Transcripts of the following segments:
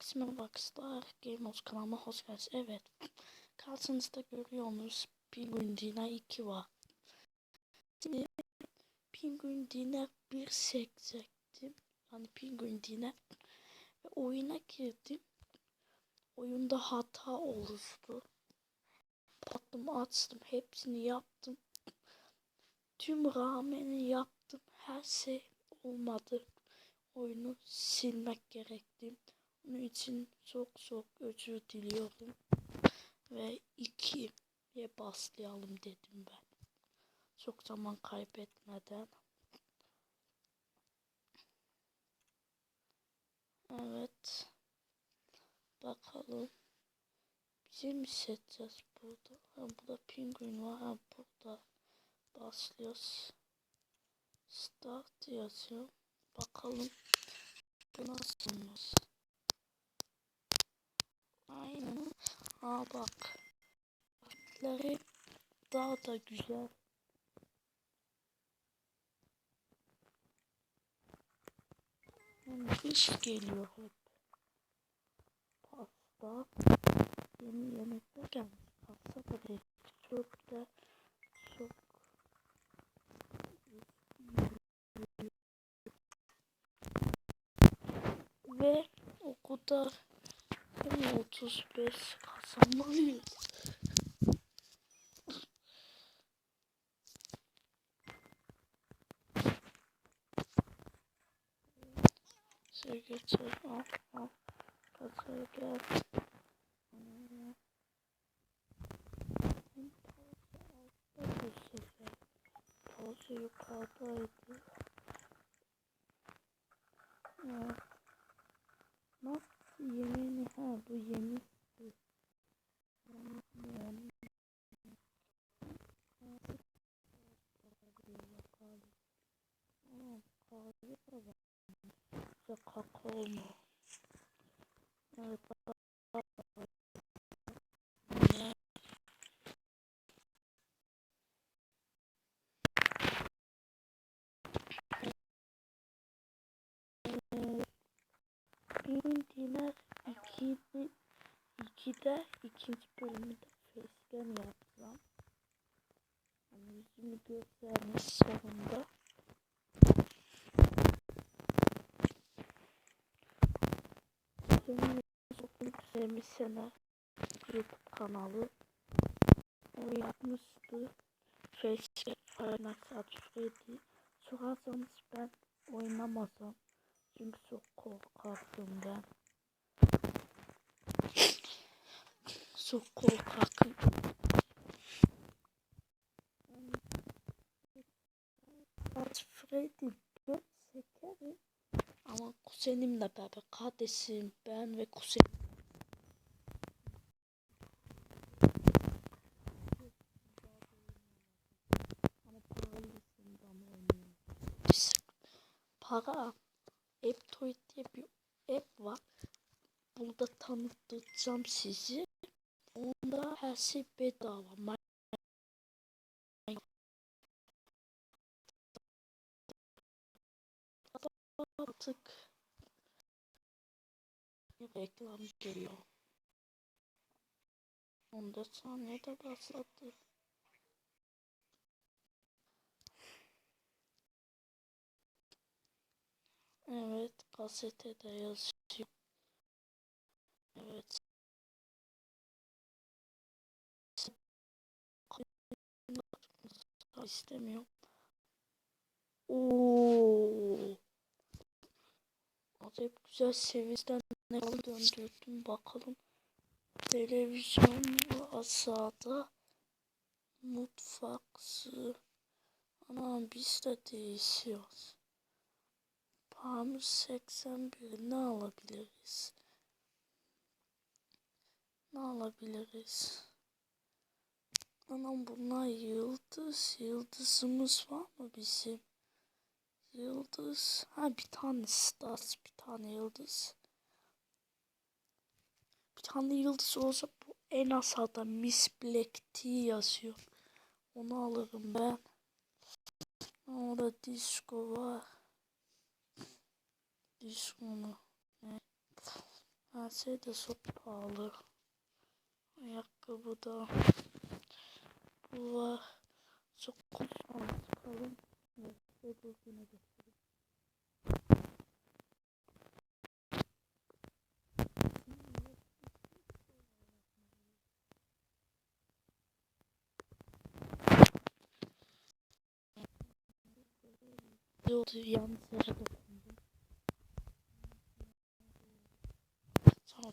Merhaba arkadaşlar. Game Host kanalıma hoş geldiniz. Evet. Karşınızda görüyorsunuz. Penguin Dina 2 var. Penguin Dina 1 çekecektim. Yani Penguin Dina. Ve oyuna girdim. Oyunda hata oluştu. Baktım açtım. Hepsini yaptım. Tüm rameni yaptım. Her şey olmadı. Oyunu silmek gerekti. İçin çok çok özür diliyorum. Ve ikiye başlayalım dedim ben. Çok zaman kaybetmeden. Evet. Bakalım. Bize mi seçeceğiz burada? Ha, burada penguin var. Ha, burada başlıyoruz. Start yazıyor. Bakalım. Bu nasılmış? Aa bak. Renkleri daha da güzel. Yani kış geliyor hep. Pasta. Yeni yemekler gelmiş. Pasta da çok da çok ve o kadar hem 35 kazanmalıyız. Sevgili al al kasaya gel. Pauza yukarıdaydı. Nasıl yemeğini ha bu yemişti. Mu? Evet. Bildiğine ikide, ikide ikinci bölümde facecam yapacağım. Yani yüzümü göstermiş sonunda. Benim çok sevmişsene YouTube kanalı. O yapmıştı. Nights at Freddy. Sorarsanız ben oynamazım. Çünkü çok korkardım ben. Çok korkardım. Freddy ben çekerim. Ama kuzenimle beraber kardeşim ben ve kuzenim. Para Aptoid diye bir app var. Burada tanıtacağım sizi. Onda her şey bedava. Artık reklam geliyor. 14 saniyede başladı. Evet, gazetede yazıyor. Evet. istemiyorum. Oo. Acayip güzel seviyeden ne döndürdüm bakalım. Televizyon aşağıda. Mutfaksı. Anam biz de değişiyoruz. Pahamız 81 ne alabiliriz? Ne alabiliriz? Anam bunlar yıldız. Yıldızımız var mı bizim? Yıldız. Ha bir tane stars, bir tane yıldız. Bir tane yıldız olsa bu en aşağıda Miss Black Tea yazıyor. Onu alırım ben. Orada disco var. Disco mu? Ne? Her de çok pahalı. Ayakkabı da. Bu var. Çok kullanılmaz kalın. Ve bu yine göstereyim. Yoldu yalnız yere dokundum. Tamam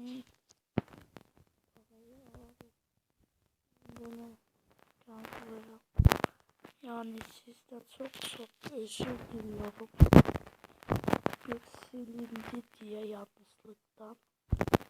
Bunu yazıyorum. Yani sizden çok çok özür diliyorum. Bir silindi diye yanlışlıktan.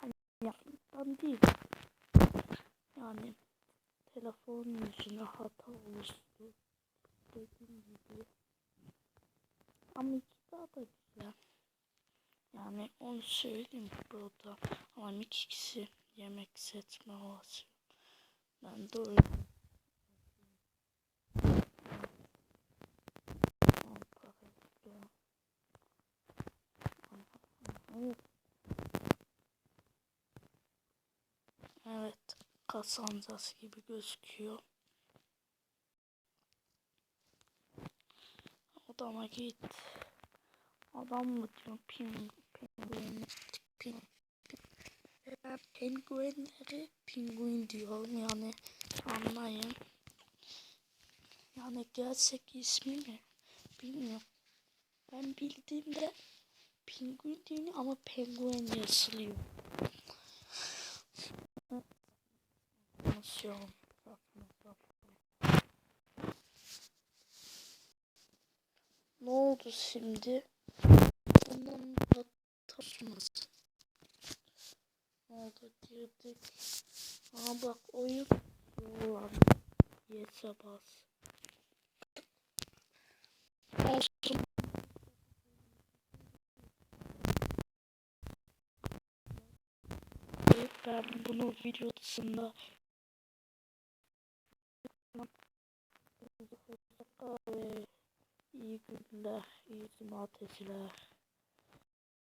Hani yanlışlıktan değil. Yani telefon yüzüne hata oluştu. Dediğim gibi. Ama iki daha da güzel. Yani onu söyleyeyim burada. Ama ikisi yemek seçme olası. Ben de öyle. Evet. Kasancası gibi gözüküyor. Odama git. Adam mı diyorum? Ping, pinguen, ping, ping. Ben penguenleri pinguin diyorum yani anlayın. Yani gerçek ismi mi? Bilmiyorum. Ben bildiğimde pinguin değil ama penguen yazılıyor. Nasıl Ne oldu şimdi? Bundan da taşmasın. Ne oldu girdik. Aa bak oyun yoğuran. Yes'e bas. Olsun. Ben bunu video dışında iyi günler, iyi cumartesiler.